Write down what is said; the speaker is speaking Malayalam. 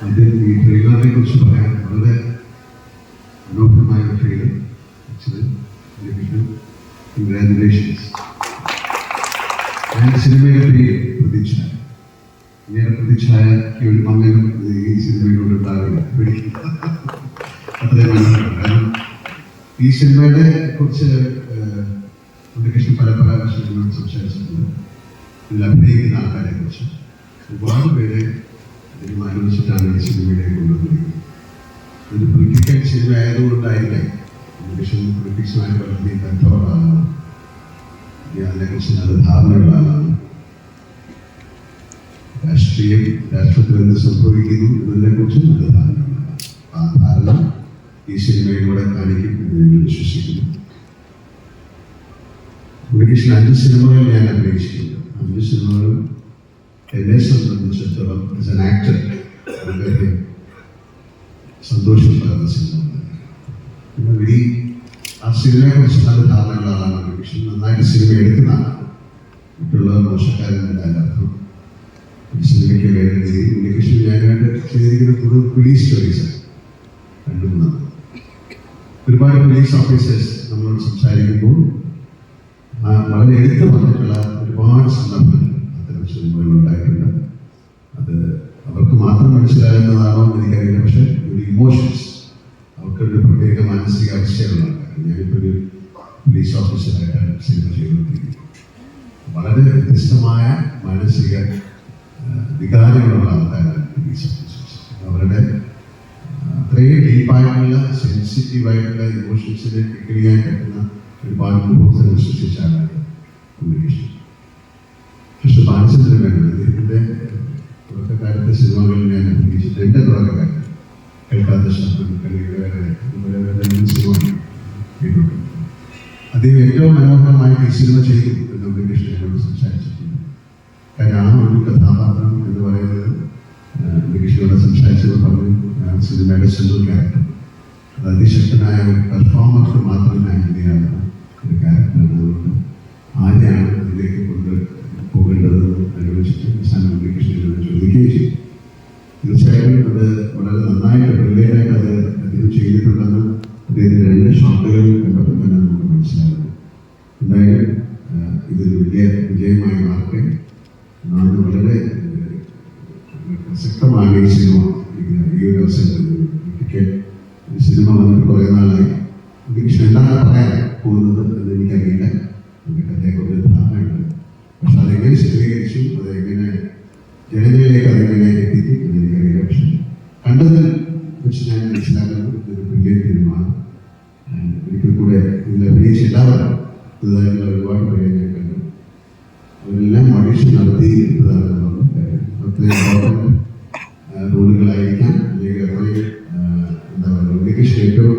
ആദ്യം ഈ ട്രെയിലറിനെ കുറിച്ച് പറയാൻ വളരെ മനോഹരമായ ഒരു ട്രെയിലർ കൺഗ്രാജുലേഷൻസ് ഞാൻ സിനിമയുടെ പേര് പ്രതീക്ഷ ഇങ്ങനെ പ്രതീക്ഷയ്ക്ക് ഒരു മങ്ങനും ഈ സിനിമയിലൂടെ ഉണ്ടാവില്ല പേടിക്കില്ല. അത്രയും മനസ്സിലാവും കാരണം ഈ സിനിമയുടെ കുറിച്ച് ഉണ്ണികൃഷ്ണൻ പല പല വർഷങ്ങളോട് സംസാരിച്ചിട്ടുണ്ട് ഇതിൽ അഭിനയിക്കുന്ന ആൾക്കാരെ കുറിച്ച് ഒരുപാട് പേരെ ഈ സിനിമയിലേക്ക് കൊണ്ടുവന്നത്. ഒരു പൊളിറ്റിക്കൽ സിനിമ ആയതുകൊണ്ടായിരിക്കാം ഉണ്ണികൃഷ്ണൻ പൊളിറ്റിക്സുമായി വളരെ ബന്ധമുള്ള ആളാണ് അതിനെക്കുറിച്ച് നല്ല ധാരണയുള്ള ആളാണ് രാഷ്ട്രീയം രാഷ്ട്രത്തിൽ എന്ത് സംഭവിക്കുന്നു എന്നതിനെക്കുറിച്ച് നല്ല ധാരണയുള്ള ആ ധാരണ ഈ സിനിമയിലൂടെ കാണിക്കും എന്ന് ഞാൻ വിശ്വസിക്കുന്നു. ഉണ്ണികൃഷ്ണൻ അഞ്ച് സിനിമകൾ ഞാൻ അഭിനയിച്ചിട്ടുണ്ട്. അഞ്ച് സിനിമകളും എന്നെ സംബന്ധിച്ചിടത്തോളം ആസ് എൻ ആക്ടർ വളരെ സന്തോഷം സിനിമ പിന്നെ ഈ ആ സിനിമയെ കുറിച്ച് നല്ല ധാരണയുള്ള ആളാണ് ഉണ്ണികൃഷ്ണൻ നന്നായിട്ട് സിനിമ എടുക്കുന്ന ആളാണ് മറ്റുള്ളവർ മോശക്കാരെന്നല്ല അർത്ഥം. സിനിമയ്ക്ക് വേണ്ടി ഉണ്ണികൃഷ്ണൻ ഞാനായിട്ട് ചെയ്തിരിക്കുന്ന കൂടുതൽ പോലീസ് സ്റ്റോറീസാണ് രണ്ടു മൂന്നാണ്. ഒരുപാട് പോലീസ് ഓഫീസേഴ്സ് നമ്മളോട് സംസാരിക്കുമ്പോൾ വളരെ എടുത്തു പറഞ്ഞിട്ടുള്ള ഒരുപാട് സന്ദർഭങ്ങൾ അത്തരം സിനിമകൾ ഉണ്ടായിട്ടുണ്ട് അത് അവർക്ക് മാത്രം മനസ്സിലാകുന്നതാണോ എന്ന് എനിക്കറിയില്ല പക്ഷെ ഒരു ഇമോഷൻസ് അവർക്കൊരു പ്രത്യേക മാനസിക ആൾക്കാർ ഞാനിപ്പോൾ ഒരു പോലീസ് ഓഫീസറായിട്ടാണ് സിനിമ ചെയ്തുകൊണ്ടിരിക്കുന്നത്. വളരെ വ്യത്യസ്തമായ മാനസിക വികാരങ്ങളുള്ള ആൾക്കാരാണ് പോലീസ് ഓഫീസേഴ്സ് അവരുടെ അത്രയും ഡീപ്പായിട്ടുള്ള സെൻസിറ്റീവായിട്ടുള്ള ഇമോഷൻസിനെ ടിക്കിൾ ചെയ്യാൻ പറ്റുന്ന ഒരുപാട് ആളാണ് ഉണ്ണികൃഷ്ണൻ പക്ഷെ ബാലചന്ദ്രൻ വേണം അദ്ദേഹം ഏറ്റവും മനോഹരമായിട്ട് ഈ ചെയ്തു. കൃഷ്ണനോട് സംസാരിച്ചിട്ടുണ്ട്. കാരണം ആ ഒരു കഥാപാത്രം എന്ന് പറയുന്നത് കൃഷ്ണനോട് സംസാരിച്ചത് പറഞ്ഞു ആ സിനിമയുടെ സെൻട്രൽ ക്യാരക്ടർ അത് അതിശക്തനായ ഒരു പെർഫോമർക്ക് ഞാൻ എന്തിനാണ് ഒരു ക്യാരക്ടറാണ് അതുകൊണ്ട് ആരെയാണ് അതിലേക്ക് കൊണ്ട് പോകേണ്ടതെന്ന് അനുവദിച്ചിട്ട് അവസാനം കൃഷ്ണനോട് ചോദിക്കുകയും ചെയ്തു. തീർച്ചയായിട്ടും അത് വളരെ നന്നായിട്ട് ബ്രില്യന്റായിട്ട് അത് അദ്ദേഹം ചെയ്തിട്ടുണ്ടെന്ന് അദ്ദേഹത്തിന് രണ്ട് ഷോട്ടുകൾ കണ്ടപ്പോൾ ഏഹ്, ഒരു സിനിമ ഈ ഒരു അവസരത്തിൽ എനിക്ക് ഈ സിനിമ വന്നിട്ട് കുറേ നാളായി. എനിക്ക് എന്താണ് പറയാൻ പോകുന്നത് എന്ന് എനിക്കറിയില്ല. എന്റെ കഥയെക്കുറിച്ച് ധാരണയുണ്ട്. പക്ഷെ അതെങ്ങനെ ചിത്രീകരിച്ചു അതെങ്ങനെ ജനങ്ങളിലേക്ക് അതെങ്ങനെ എത്തിച്ചു എന്ന് എനിക്കറിയില്ല. പക്ഷെ കണ്ടതിൽ വെച്ച് ഞാൻ മനസ്സിലാക്കുന്നത് ഇതൊരു വലിയ സിനിമയാണ്. ഒരിക്കൽ കൂടെ ഇതിൽ അഭിനയിച്ച ഇതായിട്ടുള്ള ഒരുപാട് റോഡുകളായിരിക്കാം. അല്ലെങ്കിൽ എന്താ പറയുക ലൊക്കേഷൻ ഏറ്റവും